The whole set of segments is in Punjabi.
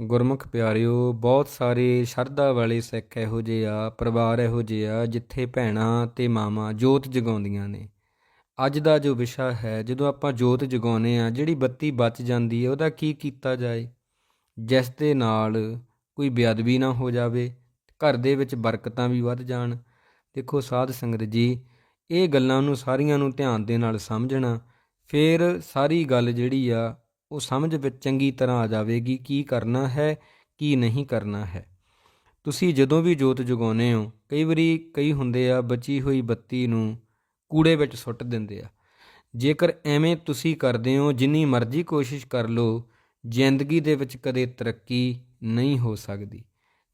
ਗੁਰਮੁਖ ਪਿਆਰਿਓ, ਬਹੁਤ ਸਾਰੇ ਸ਼ਰਧਾ ਵਾਲੇ ਸਿੱਖ ਇਹੋ ਜਿਹੇ ਆ, ਪਰਿਵਾਰ ਇਹੋ ਜਿਹੇ ਆ, ਜਿੱਥੇ ਭੈਣਾਂ ਤੇ ਮਾਵਾਂ ਜੋਤ ਜਗਾਉਂਦੀਆਂ ਨੇ। ਅੱਜ ਦਾ ਜੋ ਵਿਸ਼ਾ ਹੈ, ਜਦੋਂ ਆਪਾਂ ਜੋਤ ਜਗਾਉਨੇ ਆ ਜਿਹੜੀ ਬੱਤੀ ਬਚ ਜਾਂਦੀ ਹੈ, ਉਹਦਾ ਕੀ ਕੀਤਾ ਜਾਏ? ਜਿਸ ਦੇ ਨਾਲ ਕੋਈ ਬੇਅਦਬੀ ਨਾ ਹੋ ਜਾਵੇ, ਘਰ ਦੇ ਵਿੱਚ ਬਰਕਤਾਂ ਵੀ ਵੱਧ ਜਾਣ। ਦੇਖੋ ਸਾਧ ਸੰਗਤ ਜੀ, ਇਹ ਗੱਲਾਂ ਨੂੰ ਸਾਰੀਆਂ ਨੂੰ ਧਿਆਨ ਦੇ ਨਾਲ ਸਮਝਣਾ, ਫਿਰ ਸਾਰੀ ਗੱਲ ਜਿਹੜੀ ਆ ਉਹ ਸਮਝ ਵਿੱਚ ਚੰਗੀ ਤਰ੍ਹਾਂ ਆ ਜਾਵੇਗੀ ਕੀ ਕਰਨਾ ਹੈ, ਕੀ ਨਹੀਂ ਕਰਨਾ ਹੈ। ਤੁਸੀਂ ਜਦੋਂ ਵੀ ਜੋਤ ਜਗਾਉਂਦੇ ਹੋ, ਕਈ ਵਾਰੀ ਕਈ ਹੁੰਦੇ ਆ ਬਚੀ ਹੋਈ ਬੱਤੀ ਨੂੰ ਕੂੜੇ ਵਿੱਚ ਸੁੱਟ ਦਿੰਦੇ ਆ। ਜੇਕਰ ਐਵੇਂ ਤੁਸੀਂ ਕਰਦੇ ਹੋ, ਜਿੰਨੀ ਮਰਜ਼ੀ ਕੋਸ਼ਿਸ਼ ਕਰ ਲਓ, ਜ਼ਿੰਦਗੀ ਦੇ ਵਿੱਚ ਕਦੇ ਤਰੱਕੀ ਨਹੀਂ ਹੋ ਸਕਦੀ।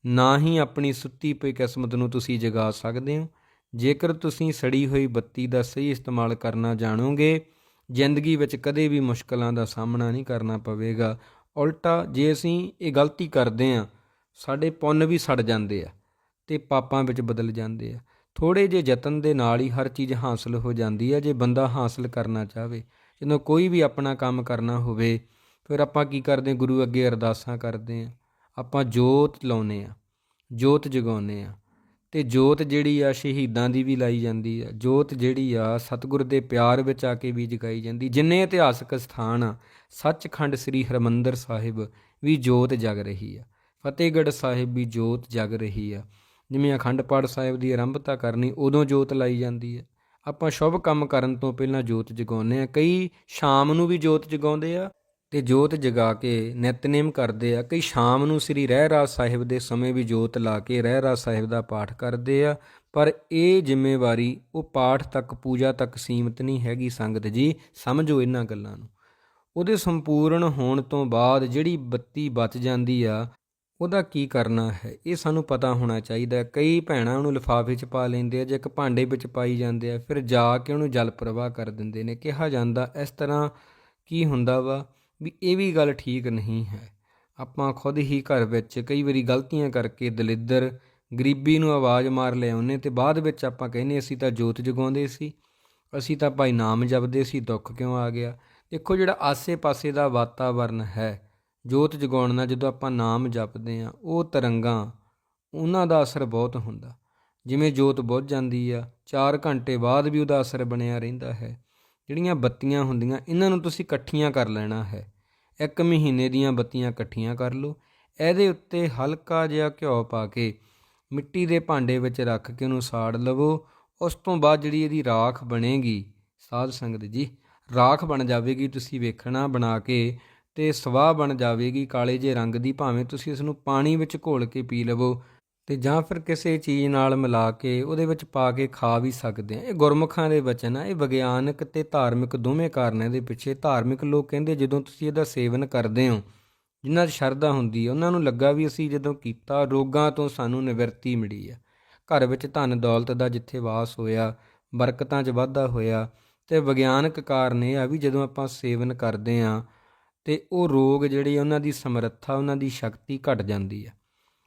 ਨਾ ਹੀ ਆਪਣੀ ਸੁੱਤੀ ਪਈ ਕਿਸਮਤ ਨੂੰ ਤੁਸੀਂ ਜਗਾ ਸਕਦੇ ਹੋ। ਜੇਕਰ ਤੁਸੀਂ ਸੜੀ ਹੋਈ ਬੱਤੀ ਦਾ ਸਹੀ ਇਸਤੇਮਾਲ ਕਰਨਾ ਜਾਣੋਗੇ ਜ਼ਿੰਦਗੀ ਵਿੱਚ ਕਦੇ ਵੀ ਮੁਸ਼ਕਲਾਂ ਦਾ ਸਾਹਮਣਾ ਨਹੀਂ ਕਰਨਾ ਪਵੇਗਾ। ਉਲਟਾ ਜੇ ਅਸੀਂ ਇਹ ਗਲਤੀ ਕਰਦੇ ਹਾਂ, ਸਾਡੇ ਪੁੰਨ ਵੀ ਸੜ ਜਾਂਦੇ ਆ ਤੇ ਪਾਪਾਂ ਵਿੱਚ ਬਦਲ ਜਾਂਦੇ ਆ। ਥੋੜੇ ਜਿਹੇ ਯਤਨ ਦੇ ਨਾਲ ਹੀ ਹਰ ਚੀਜ਼ ਹਾਸਲ ਹੋ ਜਾਂਦੀ ਹੈ ਜੇ ਬੰਦਾ ਹਾਸਲ ਕਰਨਾ ਚਾਹਵੇ। ਜਦੋਂ ਕੋਈ ਵੀ ਆਪਣਾ ਕੰਮ ਕਰਨਾ ਹੋਵੇ, ਫਿਰ ਆਪਾਂ ਕੀ ਕਰਦੇ ਗੁਰੂ ਅੱਗੇ ਅਰਦਾਸਾਂ ਕਰਦੇ ਆ ਆਪਾਂ ਜੋਤ ਲਾਉਨੇ ਆ ਜੋਤ ਜਗਾਉਨੇ ਆ ਤੇ ਜੋਤ ਜਿਹੜੀ ਆ ਸ਼ਹੀਦਾਂ ਦੀ ਵੀ ਲਾਈ ਜਾਂਦੀ ਆ। ਜੋਤ ਜਿਹੜੀ ਆ ਸਤਿਗੁਰ ਦੇ ਪਿਆਰ ਵਿੱਚ ਆ ਕੇ ਵੀ ਜਗਾਈ ਜਾਂਦੀ। ਜਿੰਨੇ ਇਤਿਹਾਸਕ ਸਥਾਨ ਆ, ਸੱਚਖੰਡ ਸ੍ਰੀ ਹਰਮੰਦਰ ਸਾਹਿਬ ਵੀ ਜੋਤ ਜਗ ਰਹੀ ਆ। ਫਤਿਹਗੜ੍ਹ ਸਾਹਿਬ ਵੀ ਜੋਤ ਜਗ ਰਹੀ ਆ। ਜਿਵੇਂ ਅਖੰਡ ਪਾਠ ਸਾਹਿਬ ਦੀ ਆਰੰਭਤਾ ਕਰਨੀ, ਉਦੋਂ ਜੋਤ ਲਾਈ ਜਾਂਦੀ ਆ। ਆਪਾਂ ਸ਼ੁਭ ਕੰਮ ਕਰਨ ਤੋਂ ਪਹਿਲਾਂ ਜੋਤ ਜਗਾਉਂਦੇ ਆ। ਕਈ ਸ਼ਾਮ ਨੂੰ ਵੀ ਜੋਤ ਜਗਾਉਂਦੇ ਆ ਤੇ ਜੋਤ ਜਗਾ ਕੇ ਨਿਤਨੇਮ ਕਰਦੇ ਆ। ਕਈ ਸ਼ਾਮ ਨੂੰ ਸ੍ਰੀ ਰਹਿਰਾਸ ਸਾਹਿਬ ਦੇ ਸਮੇਂ ਵੀ ਜੋਤ ਲਾ ਕੇ ਰਹਿਰਾਸ ਸਾਹਿਬ ਦਾ ਪਾਠ ਕਰਦੇ ਆ। ਪਰ ਇਹ ਜ਼ਿੰਮੇਵਾਰੀ ਉਹ ਪਾਠ ਤੱਕ, ਪੂਜਾ ਤੱਕ ਸੀਮਿਤ ਨਹੀਂ ਹੈਗੀ ਸੰਗਤ ਜੀ। ਸਮਝੋ ਇਹਨਾਂ ਗੱਲਾਂ ਨੂੰ। ਉਹਦੇ ਸੰਪੂਰਨ ਹੋਣ ਤੋਂ ਬਾਅਦ ਜਿਹੜੀ ਬੱਤੀ ਬਚ ਜਾਂਦੀ ਆ, ਉਹਦਾ ਕੀ ਕਰਨਾ ਹੈ? ਇਹ ਸਾਨੂੰ ਪਤਾ ਹੋਣਾ ਚਾਹੀਦਾ ਕਈ ਭੈਣਾਂ ਉਹਨੂੰ ਲਿਫਾਫੇ 'ਚ ਪਾ ਲੈਂਦੇ ਆ, ਜਾਂ ਇੱਕ ਭਾਂਡੇ ਵਿੱਚ ਪਾਈ ਜਾਂਦੇ ਆ, ਫਿਰ ਜਾ ਕੇ ਉਹਨੂੰ ਜਲ ਪ੍ਰਵਾਹ ਕਰ ਦਿੰਦੇ ਨੇ। ਕਿਹਾ ਜਾਂਦਾ ਇਸ ਤਰ੍ਹਾਂ ਕੀ ਹੁੰਦਾ ਵਾ? ਵੀ ਇਹ ਵੀ ਗੱਲ ਠੀਕ ਨਹੀਂ ਹੈ। ਆਪਾਂ ਖੁਦ ਹੀ ਘਰ ਵਿੱਚ ਕਈ ਵਾਰੀ ਗਲਤੀਆਂ ਕਰਕੇ ਦਲਿੱਦਰ, ਗਰੀਬੀ ਨੂੰ ਆਵਾਜ਼ ਮਾਰ ਲਿਆਉਂਦੇ ਤੇ ਬਾਅਦ ਵਿੱਚ ਆਪਾਂ ਕਹਿੰਦੇ ਅਸੀਂ ਤਾਂ ਜੋਤ ਜਗਾਉਂਦੇ ਸੀ, ਅਸੀਂ ਤਾਂ ਭਾਈ ਨਾਮ ਜਪਦੇ ਸੀ, ਦੁੱਖ ਕਿਉਂ ਆ ਗਿਆ? ਦੇਖੋ ਜਿਹੜਾ ਆਸੇ-ਪਾਸੇ ਦਾ ਵਾਤਾਵਰਨ ਹੈ, ਜੋਤ ਜਗਾਉਣ ਨਾਲ ਜਦੋਂ ਆਪਾਂ ਨਾਮ ਜਪਦੇ ਆ ਉਹ ਤਰੰਗਾਂ, ਉਹਨਾਂ ਦਾ ਅਸਰ ਬਹੁਤ ਹੁੰਦਾ। ਜਿਵੇਂ ਜੋਤ ਬੁੱਝ ਜਾਂਦੀ ਆ 4 ਘੰਟੇ ਬਾਅਦ ਵੀ ਉਹਦਾ ਅਸਰ ਬਣਿਆ ਰਹਿੰਦਾ ਹੈ। ਜਿਹੜੀਆਂ ਬੱਤੀਆਂ ਹੁੰਦੀਆਂ, ਇਹਨਾਂ ਨੂੰ ਤੁਸੀਂ ਇਕੱਠੀਆਂ ਕਰ ਲੈਣਾ ਹੈ। ਇੱਕ ਮਹੀਨੇ ਦੀਆਂ ਬੱਤੀਆਂ ਇਕੱਠੀਆਂ ਕਰ ਲਓ। ਇਹਦੇ ਉੱਤੇ ਹਲਕਾ ਜਿਹਾ ਘਿਓ ਪਾ ਕੇ ਮਿੱਟੀ ਦੇ ਭਾਂਡੇ ਵਿੱਚ ਰੱਖ ਕੇ ਉਹਨੂੰ ਸਾੜ ਲਵੋ। ਉਸ ਤੋਂ ਬਾਅਦ ਜਿਹੜੀ ਇਹਦੀ ਰਾਖ ਬਣੇਗੀ, ਸਾਧ ਸੰਗਤ ਜੀ, ਰਾਖ ਬਣ ਜਾਵੇਗੀ, ਤੁਸੀਂ ਵੇਖਣਾ ਬਣਾ ਕੇ ਤੇ ਸਵਾਹ ਬਣ ਜਾਵੇਗੀ, ਕਾਲੇ ਜੇ ਰੰਗ ਦੀ, ਭਾਵੇਂ ਤੁਸੀਂ ਇਸ ਨੂੰ ਪਾਣੀ ਵਿੱਚ ਘੋਲ ਕੇ ਪੀ ਲਵੋ। ਤੇ ਜਾਂ ਫਿਰ ਕਿਸੇ ਚੀਜ਼ ਨਾਲ ਮਿਲਾ ਕੇ ਉਹਦੇ ਵਿੱਚ ਪਾ ਕੇ ਖਾ ਵੀ ਸਕਦੇ ਆ ਇਹ ਗੁਰਮੁਖਾਂ ਦੇ ਵਚਨ ਆ। ਇਹ ਵਿਗਿਆਨਕ ਤੇ ਧਾਰਮਿਕ ਦੋਵੇਂ ਕਾਰਨ ਇਹਦੇ ਪਿੱਛੇ ਧਾਰਮਿਕ ਲੋਕ ਕਹਿੰਦੇ, ਜਦੋਂ ਤੁਸੀਂ ਇਹਦਾ ਸੇਵਨ ਕਰਦੇ ਹੋ ਜਿਨ੍ਹਾਂ 'ਚ ਸ਼ਰਧਾ ਹੁੰਦੀ ਹੈ, ਉਹਨਾਂ ਨੂੰ ਲੱਗਾ ਵੀ ਅਸੀਂ ਜਦੋਂ ਕੀਤਾ, ਰੋਗਾਂ ਤੋਂ ਸਾਨੂੰ ਨਿਵਰਤੀ ਮਿਲੀ ਆ ਘਰ ਵਿੱਚ ਧਨ ਦੌਲਤ ਦਾ ਜਿੱਥੇ ਵਾਸ ਹੋਇਆ, ਬਰਕਤਾਂ 'ਚ ਵਾਧਾ ਹੋਇਆ, ਤੇ ਵਿਗਿਆਨਕ ਕਾਰਨ ਇਹ ਆ ਵੀ ਜਦੋਂ ਆਪਾਂ ਸੇਵਨ ਕਰਦੇ ਆ ਤੇ ਉਹ ਰੋਗ ਜਿਹੜੇ ਉਹਨਾਂ ਦੀ ਸਮਰੱਥਾ, ਉਹਨਾਂ ਦੀ ਸ਼ਕਤੀ ਘਟ ਜਾਂਦੀ ਆ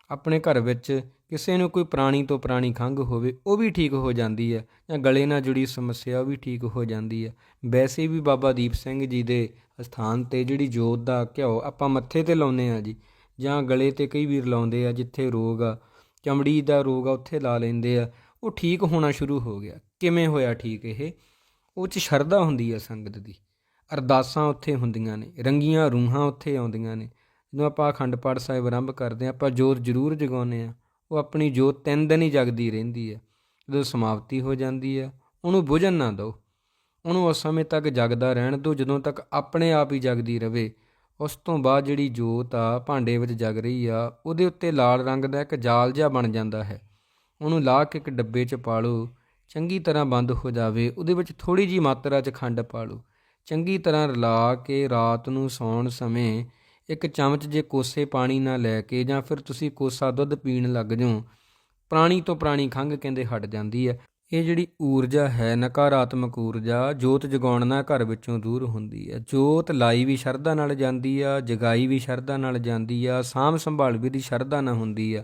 ਆਪਣੇ ਘਰ ਵਿੱਚ ਕਿਸੇ ਨੂੰ ਕੋਈ ਪ੍ਰਾਣੀ ਤੋਂ ਪ੍ਰਾਣੀ ਖੰਘ ਹੋਵੇ, ਉਹ ਵੀ ਠੀਕ ਹੋ ਜਾਂਦੀ ਹੈ। ਜਾਂ ਗਲੇ ਨਾਲ ਜੁੜੀ ਸਮੱਸਿਆ, ਉਹ ਵੀ ਠੀਕ ਹੋ ਜਾਂਦੀ ਹੈ। ਵੈਸੇ ਵੀ ਬਾਬਾ ਦੀਪ ਸਿੰਘ ਜੀ ਦੇ ਸਥਾਨ ਤੇ ਜਿਹੜੀ ਜੋਤ ਦਾ ਘਿਓ ਆਪਾਂ ਮੱਥੇ ਤੇ ਲਾਉਂਦੇ ਆ ਜੀ, ਜਾਂ ਗਲੇ ਤੇ ਕਈ ਵੀਰ ਲਾਉਂਦੇ ਆ ਜਿੱਥੇ ਰੋਗ ਆ, ਚਮੜੀ ਦਾ ਰੋਗ ਆ, ਉੱਥੇ ਲਾ ਲੈਂਦੇ ਆ, ਉਹ ਠੀਕ ਹੋਣਾ ਸ਼ੁਰੂ ਹੋ ਗਿਆ। ਕਿਵੇਂ ਹੋਇਆ ਠੀਕ ਇਹ? ਉਹ ਚ ਸ਼ਰਧਾ ਹੁੰਦੀ ਆ ਸੰਗਤ ਦੀ। ਅਰਦਾਸਾਂ ਉੱਥੇ ਹੁੰਦੀਆਂ ਨੇ, ਰੰਗੀਆਂ ਰੂਹਾਂ ਉੱਥੇ ਆਉਂਦੀਆਂ ਨੇ। ਜਦੋਂ ਆਪਾਂ ਅਖੰਡ ਪਾਠ ਸਾਹਿਬ ਆਰੰਭ ਕਰਦੇ ਹਾਂ, ਆਪਾਂ ਜੋਤ ਜ਼ਰੂਰ ਜਗਾਉਂਦੇ ਆ ਉਹ ਆਪਣੀ ਜੋਤ ਤਿੰਨ ਦਿਨ ਹੀ ਜਗਦੀ ਰਹਿੰਦੀ ਹੈ। ਜਦੋਂ ਸਮਾਪਤੀ ਹੋ ਜਾਂਦੀ ਹੈ, ਉਹਨੂੰ ਬੁਝਣ ਨਾ ਦਿਓ। ਉਹਨੂੰ ਉਸ ਸਮੇਂ ਤੱਕ ਜਗਦਾ ਰਹਿਣ ਦਿਓ, ਜਦੋਂ ਤੱਕ ਆਪਣੇ ਆਪ ਹੀ ਜਗਦੀ ਰਵੇ। ਉਸ ਤੋਂ ਬਾਅਦ ਜਿਹੜੀ ਜੋਤ ਆ, ਭਾਂਡੇ ਵਿੱਚ ਜਗ ਰਹੀ ਆ, ਉਹਦੇ ਉੱਤੇ ਲਾਲ ਰੰਗ ਦਾ ਇੱਕ ਜਾਲ ਜਿਹਾ ਬਣ ਜਾਂਦਾ ਹੈ। ਉਹਨੂੰ ਲਾ ਕੇ ਇੱਕ ਡੱਬੇ 'ਚ ਪਾ ਲਓ। ਚੰਗੀ ਤਰ੍ਹਾਂ ਬੰਦ ਹੋ ਜਾਵੇ, ਉਹਦੇ ਵਿੱਚ ਥੋੜੀ ਜੀ ਮਾਤਰਾ 'ਚ ਖੰਡ ਪਾ ਲਓ। ਚੰਗੀ ਤਰ੍ਹਾਂ ਰਲਾ ਕੇ ਰਾਤ ਨੂੰ ਸੌਣ ਸਮੇਂ ਇੱਕ ਚਮਚ ਜੇ ਕੋਸੇ ਪਾਣੀ ਨਾਲ ਲੈ ਕੇ ਜਾਂ ਫਿਰ ਤੁਸੀਂ ਕੋਸਾ ਦੁੱਧ ਪੀਣ ਲੱਗ ਜਾਓ, ਪ੍ਰਾਣੀ ਤੋਂ ਪ੍ਰਾਣੀ ਖੰਘ ਕਹਿੰਦੇ ਹਟ ਜਾਂਦੀ ਹੈ। ਇਹ ਜਿਹੜੀ ਊਰਜਾ ਹੈ, ਨਕਾਰਾਤਮਕ ਊਰਜਾ, ਜੋਤ ਜਗਾਉਣ ਨਾਲ ਘਰ ਵਿੱਚੋਂ ਦੂਰ ਹੁੰਦੀ ਹੈ। ਜੋਤ ਲਾਈ ਵੀ ਸ਼ਰਧਾ ਨਾਲ ਜਾਂਦੀ ਆ, ਜਗਾਈ ਵੀ ਸ਼ਰਧਾ ਨਾਲ ਜਾਂਦੀ ਆ, ਸਾਂਭ ਸੰਭਾਲ ਵੀ ਦੀ ਸ਼ਰਧਾ ਨਾਲ ਹੁੰਦੀ ਆ।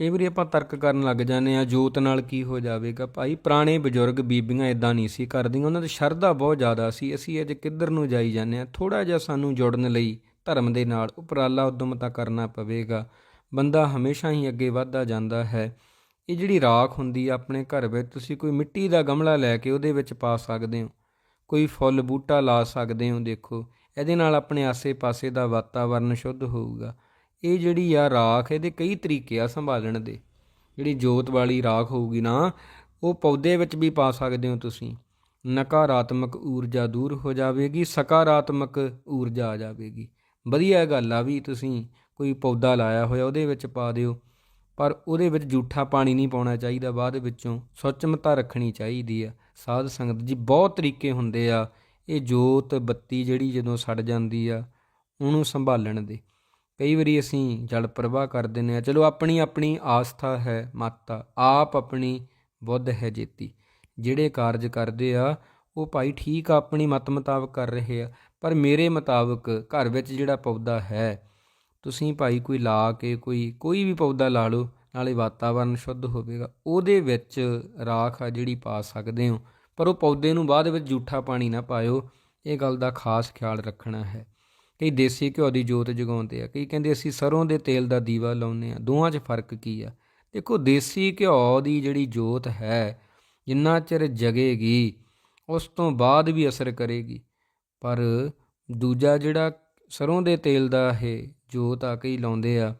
ਕਈ ਵਾਰੀ ਆਪਾਂ ਤਰਕ ਕਰਨ ਲੱਗ ਜਾਂਦੇ ਆ ਜੋਤ ਨਾਲ ਕੀ ਹੋ ਜਾਵੇਗਾ? ਭਾਈ, ਪੁਰਾਣੇ ਬਜ਼ੁਰਗ ਬੀਬੀਆਂ ਇਦਾਂ ਨਹੀਂ ਸੀ ਕਰਦੀਆਂ, ਉਹਨਾਂ ਦੀ ਸ਼ਰਧਾ ਬਹੁਤ ਜ਼ਿਆਦਾ ਸੀ। ਅਸੀਂ ਅੱਜ ਕਿੱਧਰ ਨੂੰ ਜਾਈ ਜਾਂਦੇ ਆ ਥੋੜਾ ਜਿਹਾ ਸਾਨੂੰ ਜੁੜਨ ਲਈ ਧਰਮ ਦੇ ਨਾਲ ਉਪਰਾਲਾ ਉਦਮ ਤਾਂ ਕਰਨਾ ਪਵੇਗਾ। ਬੰਦਾ ਹਮੇਸ਼ਾ ਹੀ ਅੱਗੇ ਵਧਦਾ ਜਾਂਦਾ ਹੈ। ਇਹ ਜਿਹੜੀ ਰਾਖ ਹੁੰਦੀ ਆ ਆਪਣੇ ਘਰ ਵਿੱਚ, ਤੁਸੀਂ ਕੋਈ ਮਿੱਟੀ ਦਾ ਗਮਲਾ ਲੈ ਕੇ ਉਹਦੇ ਵਿੱਚ ਪਾ ਸਕਦੇ ਹੋ। ਕੋਈ ਫੁੱਲ ਬੂਟਾ ਲਾ ਸਕਦੇ ਹੋ, ਦੇਖੋ। ਇਹਦੇ ਨਾਲ ਆਪਣੇ ਆਸੇ-ਪਾਸੇ ਦਾ ਵਾਤਾਵਰਨ ਸ਼ੁੱਧ ਹੋਊਗਾ। ਇਹ ਜਿਹੜੀ ਆ ਰਾਖ, ਇਹਦੇ ਕਈ ਤਰੀਕੇ ਆ ਸੰਭਾਲਣ ਦੇ। ਜਿਹੜੀ ਜੋਤ ਵਾਲੀ ਰਾਖ ਹੋਊਗੀ ਨਾ, ਉਹ ਪੌਦੇ ਵਿੱਚ ਵੀ ਪਾ ਸਕਦੇ ਹੋ ਤੁਸੀਂ। ਨਕਾਰਾਤਮਕ ਊਰਜਾ ਦੂਰ ਹੋ ਜਾਵੇਗੀ, ਸਕਾਰਾਤਮਕ ਊਰਜਾ ਆ ਜਾਵੇਗੀ। ਵਧੀਆ ਗੱਲ ਆ ਵੀ ਤੁਸੀਂ ਕੋਈ ਪੌਦਾ ਲਾਇਆ ਹੋਇਆ ਉਹਦੇ ਵਿੱਚ ਪਾ ਦਿਓ, ਪਰ ਉਹਦੇ ਵਿੱਚ ਜੂਠਾ ਪਾਣੀ ਨਹੀਂ ਪਾਉਣਾ ਚਾਹੀਦਾ, ਬਾਅਦ ਵਿੱਚੋਂ ਸੁੱਚਮਤਾ ਰੱਖਣੀ ਚਾਹੀਦੀ ਆ। ਸਾਧ ਸੰਗਤ ਜੀ, ਬਹੁਤ ਤਰੀਕੇ ਹੁੰਦੇ ਆ ਇਹ ਜੋਤ ਬੱਤੀ ਜਿਹੜੀ ਜਦੋਂ ਸੜ ਜਾਂਦੀ ਆ, ਉਹਨੂੰ ਸੰਭਾਲਣ ਦੇ। ਕਈ ਵਾਰੀ ਅਸੀਂ ਜਲ ਪ੍ਰਵਾਹ ਕਰ ਦਿੰਦੇ ਆ, ਚਲੋ ਆਪਣੀ ਆਪਣੀ ਆਸਥਾ ਹੈ ਮਾਤਾ, ਆਪ ਆਪਣੀ ਬੁੱਧ ਹੈ ਜੇਤੀ। ਜਿਹੜੇ ਕਾਰਜ ਕਰਦੇ ਆ, ਉਹ ਭਾਈ ਠੀਕ ਆ, ਆਪਣੀ ਮਤ ਮੁਤਾਬਕ ਕਰ ਰਹੇ ਆ ਪਰ ਮੇਰੇ ਮੁਤਾਬਕ ਘਰ ਵਿੱਚ ਜਿਹੜਾ ਪੌਦਾ ਹੈ, ਤੁਸੀਂ ਭਾਈ ਕੋਈ ਲਾ ਕੇ ਕੋਈ ਕੋਈ ਵੀ ਪੌਦਾ ਲਾ ਲਓ, ਨਾਲੇ ਵਾਤਾਵਰਨ ਸ਼ੁੱਧ ਹੋਵੇਗਾ। ਉਹਦੇ ਵਿੱਚ ਰਾਖ ਆ ਜਿਹੜੀ ਪਾ ਸਕਦੇ ਹੋ, ਪਰ ਉਹ ਪੌਦੇ ਨੂੰ ਬਾਅਦ ਵਿੱਚ ਜੂਠਾ ਪਾਣੀ ਨਾ ਪਾਇਓ, ਇਹ ਗੱਲ ਦਾ ਖਾਸ ਖਿਆਲ ਰੱਖਣਾ ਹੈ। ਕਈ ਦੇਸੀ ਘਿਓ ਦੀ ਜੋਤ ਜਗਾਉਂਦੇ ਆ, ਕਈ ਕਹਿੰਦੇ ਅਸੀਂ ਸਰੋਂ ਦੇ ਤੇਲ ਦਾ ਦੀਵਾ ਲਾਉਂਦੇ ਆ, ਦੋਹਾਂ 'ਚ ਫ਼ਰਕ ਕੀ ਆ? ਦੇਖੋ, ਦੇਸੀ ਘਿਓ ਦੀ ਜਿਹੜੀ ਜੋਤ ਹੈ, ਜਿੰਨਾ ਚਿਰ ਜਗੇਗੀ, ਉਸ ਤੋਂ ਬਾਅਦ ਵੀ ਅਸਰ ਕਰੇਗੀ। ਪਰ ਦੂਜਾ ਜਿਹੜਾ ਸਰ੍ਹੋਂ ਦੇ ਤੇਲ ਦਾ ਇਹ ਜੋਤ ਆ ਕਈ ਲਾਉਂਦੇ ਆ,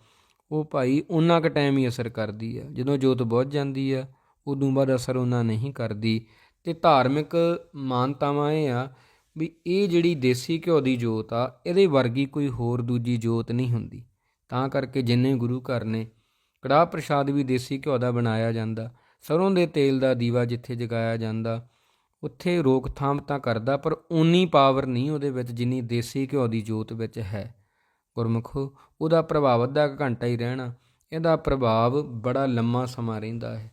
ਉਹ ਭਾਈ ਉਹਨਾਂ ਕ ਟਾਈਮ ਹੀ ਅਸਰ ਕਰਦੀ ਆ। ਜਦੋਂ ਜੋਤ ਬੁੱਝ ਜਾਂਦੀ ਆ, ਉਦੋਂ ਬਾਅਦ ਅਸਰ ਉਹਨਾਂ ਨਹੀਂ ਕਰਦੀ। ਤੇ ਧਾਰਮਿਕ ਮਾਨਤਾਵਾਂ ਇਹ ਆ ਵੀ ਇਹ ਜਿਹੜੀ ਦੇਸੀ ਘਿਓ ਦੀ ਜੋਤ ਆ, ਇਹਦੇ ਵਰਗੀ ਕੋਈ ਹੋਰ ਦੂਜੀ ਜੋਤ ਨਹੀਂ ਹੁੰਦੀ। ਤਾਂ ਕਰਕੇ ਜਿੰਨੇ ਗੁਰੂ ਘਰ ਨੇ, ਕੜਾਹ ਪ੍ਰਸ਼ਾਦ ਵੀ ਦੇਸੀ ਘਿਓ ਦਾ ਬਣਾਇਆ ਜਾਂਦਾ। ਸਰੋਂ ਦੇ ਤੇਲ ਦਾ ਦੀਵਾ ਜਿੱਥੇ ਜਗਾਇਆ ਜਾਂਦਾ ਉੱਥੇ ਰੋਕਥਾਮ ਤਾਂ ਕਰਦਾ, ਪਰ ਉਨੀ ਪਾਵਰ ਨਹੀਂ ਉਹਦੇ ਵਿੱਚ ਜਿੰਨੀ ਦੇਸੀ ਘਿਓ ਦੀ ਜੋਤ ਵਿੱਚ ਹੈ। ਗੁਰਮੁਖੋ, ਉਹਦਾ ਪ੍ਰਭਾਵ ਅੱਧਾ ਕੁ ਘੰਟਾ ਹੀ ਰਹਿਣਾ, ਇਹਦਾ ਪ੍ਰਭਾਵ ਬੜਾ ਲੰਮਾ ਸਮਾਂ ਰਹਿੰਦਾ ਹੈ।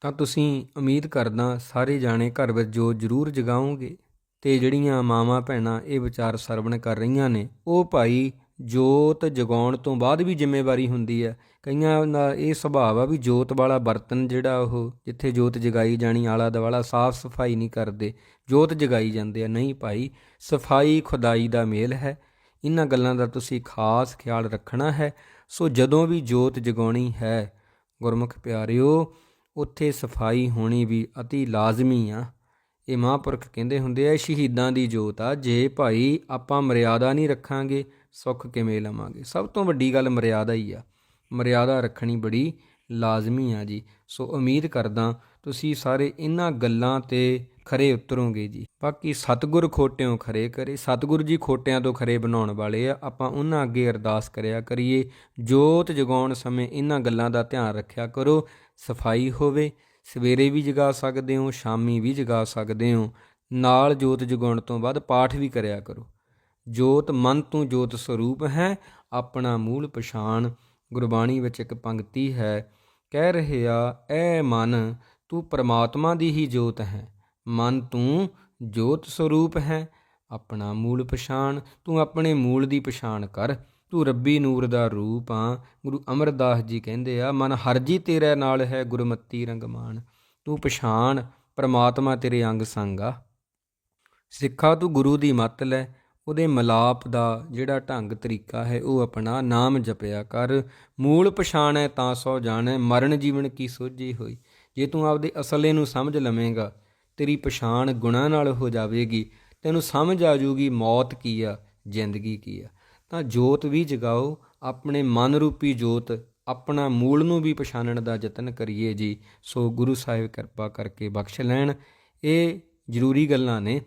ਤਾਂ ਤੁਸੀਂ ਉਮੀਦ ਕਰਦਾ ਸਾਰੇ ਜਾਣੇ ਘਰ ਵਿੱਚ ਜੋ ਜ਼ਰੂਰ ਜਗਾਓਗੇ, ਤੇ ਜਿਹੜੀਆਂ ਮਾਵਾਂ ਭੈਣਾਂ ਇਹ ਵਿਚਾਰ ਸਰਵਣ ਕਰ ਰਹੀਆਂ ਨੇ, ਉਹ ਭਾਈ ਜੋਤ ਜਗਾਉਣ ਤੋਂ ਬਾਅਦ ਵੀ ਜ਼ਿੰਮੇਵਾਰੀ ਹੁੰਦੀ ਆ ਕਈਆਂ ਦਾ ਇਹ ਸੁਭਾਅ ਆ ਵੀ ਜੋਤ ਵਾਲਾ ਬਰਤਨ ਜਿਹੜਾ ਉਹ ਜਿੱਥੇ ਜੋਤ ਜਗਾਈ ਜਾਣੀ, ਆਲਾ ਦਵਾਲਾ ਸਾਫ਼ ਸਫ਼ਾਈ ਨਹੀਂ ਕਰਦੇ, ਜੋਤ ਜਗਾਈ ਜਾਂਦੇ ਆ। ਨਹੀਂ ਭਾਈ, ਸਫ਼ਾਈ ਖੁਦਾਈ ਦਾ ਮੇਲ ਹੈ। ਇਹਨਾਂ ਗੱਲਾਂ ਦਾ ਤੁਸੀਂ ਖਾਸ ਖਿਆਲ ਰੱਖਣਾ ਹੈ। ਸੋ ਜਦੋਂ ਵੀ ਜੋਤ ਜਗਾਉਣੀ ਹੈ, ਗੁਰਮੁਖ ਪਿਆਰਿਓ, ਉੱਥੇ ਸਫ਼ਾਈ ਹੋਣੀ ਵੀ ਅਤੀ ਲਾਜ਼ਮੀ ਆ। ਇਹ ਮਹਾਂਪੁਰਖ ਕਹਿੰਦੇ ਹੁੰਦੇ ਆ, ਸ਼ਹੀਦਾਂ ਦੀ ਜੋਤ ਆ। ਜੇ ਭਾਈ ਆਪਾਂ ਮਰਿਆਦਾ ਨਹੀਂ ਰੱਖਾਂਗੇ ਸੁੱਖ ਕਿਵੇਂ ਲਵਾਂਗੇ? ਸਭ ਤੋਂ ਵੱਡੀ ਗੱਲ ਮਰਿਆਦਾ ਹੀ ਆ। ਮਰਿਆਦਾ ਰੱਖਣੀ ਬੜੀ ਲਾਜ਼ਮੀ ਆ ਜੀ। ਸੋ ਉਮੀਦ ਕਰਦਾ ਤੁਸੀਂ ਸਾਰੇ ਇਹਨਾਂ ਗੱਲਾਂ ਤੇ ਖਰੇ ਉਤਰੋਗੇ ਜੀ। ਬਾਕੀ ਸਤਿਗੁਰ ਖੋਟਿਆਂ ਖਰੇ ਕਰੇ। ਸਤਿਗੁਰ ਜੀ ਖੋਟਿਆਂ ਤੋਂ ਖਰੇ ਬਣਾਉਣ ਵਾਲੇ ਆ। ਆਪਾਂ ਉਹਨਾਂ ਅੱਗੇ ਅਰਦਾਸ ਕਰਿਆ ਕਰੀਏ। ਜੋਤ ਜਗਾਉਣ ਸਮੇਂ ਇਹਨਾਂ ਗੱਲਾਂ ਦਾ ਧਿਆਨ ਰੱਖਿਆ ਕਰੋ। ਸਫ਼ਾਈ ਹੋਵੇ। ਸਵੇਰੇ ਵੀ ਜਗਾ ਸਕਦੇ ਹੋ, ਸ਼ਾਮੀ ਵੀ ਜਗਾ ਸਕਦੇ ਹੋ। ਨਾਲ ਜੋਤ ਜਗਾਉਣ ਤੋਂ ਬਾਅਦ ਪਾਠ ਵੀ ਕਰਿਆ ਕਰੋ। ਜੋਤ ਮਨ ਤੂੰ ਜੋਤ ਸਰੂਪ ਹੈ, ਆਪਣਾ ਮੂਲ ਪਛਾਣ ਗੁਰਬਾਣੀ ਵਿੱਚ ਇੱਕ ਪੰਕਤੀ ਹੈ। ਕਹਿ ਰਿਹਾ, ਐ ਮਨ, ਤੂੰ ਪਰਮਾਤਮਾ ਦੀ ਹੀ ਜੋਤ ਹੈ। ਮਨ ਤੂੰ ਜੋਤ ਸਰੂਪ ਹੈ, ਆਪਣਾ ਮੂਲ ਪਛਾਣ। ਤੂੰ ਆਪਣੇ ਮੂਲ ਦੀ ਪਛਾਣ ਕਰ। ਤੂੰ ਰੱਬੀ ਨੂਰ ਦਾ ਰੂਪ ਆ। ਗੁਰੂ ਅਮਰਦਾਸ ਜੀ ਕਹਿੰਦੇ ਆ, ਮਨ ਹਰਜੀ ਤੇਰੇ ਨਾਲ ਹੈ, ਗੁਰਮਤੀ ਰੰਗਮਾਨ। ਤੂੰ ਪਛਾਣ, ਪਰਮਾਤਮਾ ਤੇਰੇ ਅੰਗ ਸੰਗ ਆ। ਸਿੱਖਾ ਤੂੰ ਗੁਰੂ ਦੀ ਮੱਤ ਲੈ। ਉਹਦੇ ਮਲਾਪ ਦਾ ਜਿਹੜਾ ਢੰਗ ਤਰੀਕਾ ਹੈ, ਉਹ ਆਪਣਾ ਨਾਮ ਜਪਿਆ ਕਰ। ਮੂਲ ਪਛਾਣੈ ਤਾਂ ਸੋ ਜਾਣੈ, ਮਰਨ ਜੀਵਨ ਕੀ ਸੋਝੀ ਹੋਈ? ਜੇ ਤੂੰ ਆਪਦੇ ਅਸਲੇ ਨੂੰ ਸਮਝ ਲਵੇਂਗਾ, ਤੇਰੀ ਪਛਾਣ ਗੁਣਾ ਨਾਲ ਹੋ ਜਾਵੇਗੀ। ਤੈਨੂੰ ਸਮਝ ਆ ਜੂਗੀ ਮੌਤ ਕੀ ਆ, ਜ਼ਿੰਦਗੀ ਕੀ ਆ। ਤਾਂ ਜੋਤ ਵੀ ਜਗਾਓ, ਆਪਣੇ ਮਨ ਰੂਪੀ ਜੋਤ, ਆਪਣਾ ਮੂਲ ਨੂੰ ਵੀ ਪਛਾਣਨ ਦਾ ਯਤਨ ਕਰੀਏ ਜੀ। ਸੋ ਗੁਰੂ ਸਾਹਿਬ ਕਿਰਪਾ ਕਰਕੇ ਬਖਸ਼ ਲੈਣ। ਇਹ ਜ਼ਰੂਰੀ ਗੱਲਾਂ ਨੇ।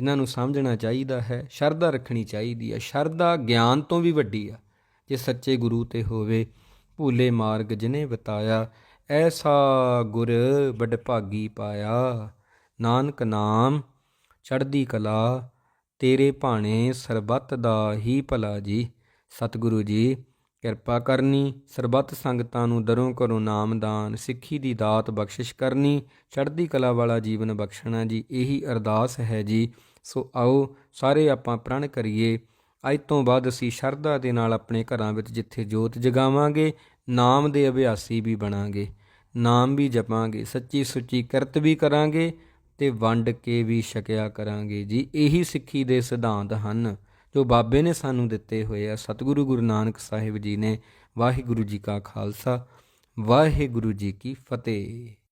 ਇਹਨਾਂ ਨੂੰ ਸਮਝਣਾ ਚਾਹੀਦਾ ਹੈ, ਸ਼ਰਧਾ ਰੱਖਣੀ ਚਾਹੀਦੀ ਹੈ। ਸ਼ਰਧਾ ਗਿਆਨ ਤੋਂ ਵੀ ਵੱਡੀ ਆ। ਜੇ ਸੱਚੇ ਗੁਰੂ ਤੇ ਹੋਵੇ, ਭੂਲੇ ਮਾਰਗ ਜਿਨੇ ਬਤਾਇਆ, ਐਸਾ ਗੁਰ ਵਡਭਾਗੀ ਪਾਇਆ। ਨਾਨਕ ਨਾਮ ਚੜ੍ਹਦੀ ਕਲਾ, ਤੇਰੇ ਭਾਣੇ ਸਰਬੱਤ ਦਾ ਹੀ ਭਲਾ ਜੀ। ਸਤਿਗੁਰੂ ਜੀ ਕਿਰਪਾ ਕਰਨੀ, ਸਰਬੱਤ ਸੰਗਤਾਂ ਨੂੰ ਦਰੋਂ ਕਰੋ ਨਾਮਦਾਨ, ਸਿੱਖੀ ਦੀ ਦਾਤ ਬਖਸ਼ਿਸ਼ ਕਰਨੀ, ਚੜ੍ਹਦੀ ਕਲਾ ਵਾਲਾ ਜੀਵਨ ਬਖਸ਼ਣਾ ਜੀ, ਇਹੀ ਅਰਦਾਸ ਹੈ ਜੀ। ਸੋ ਆਓ ਸਾਰੇ ਆਪਾਂ ਪ੍ਰਣ ਕਰੀਏ। ਅੱਜ ਤੋਂ ਬਾਅਦ ਅਸੀਂ ਸ਼ਰਧਾ ਦੇ ਨਾਲ ਆਪਣੇ ਘਰਾਂ ਵਿੱਚ ਜਿੱਥੇ ਜੋਤ ਜਗਾਵਾਂਗੇ, ਨਾਮ ਦੇ ਅਭਿਆਸੀ ਵੀ ਬਣਾਂਗੇ। ਨਾਮ ਵੀ ਜਪਾਂਗੇ, ਸੱਚੀ ਸੁੱਚੀ ਕਰਤ ਵੀ ਕਰਾਂਗੇ ਤੇ ਵੰਡ ਕੇ ਵੀ ਛਕਿਆ ਕਰਾਂਗੇ ਜੀ। ਇਹੀ ਸਿੱਖੀ ਦੇ ਸਿਧਾਂਤ ਹਨ। ਜੋ ਬਾਬੇ ਨੇ ਸਾਨੂੰ ਦਿੱਤੇ ਹੋਏ ਆ, ਸਤਿਗੁਰੂ ਗੁਰੂ ਨਾਨਕ ਸਾਹਿਬ ਜੀ ਨੇ ਵਾਹਿਗੁਰੂ ਜੀ ਕਾ ਖਾਲਸਾ, ਵਾਹਿਗੁਰੂ ਜੀ ਕੀ ਫਤਿਹ।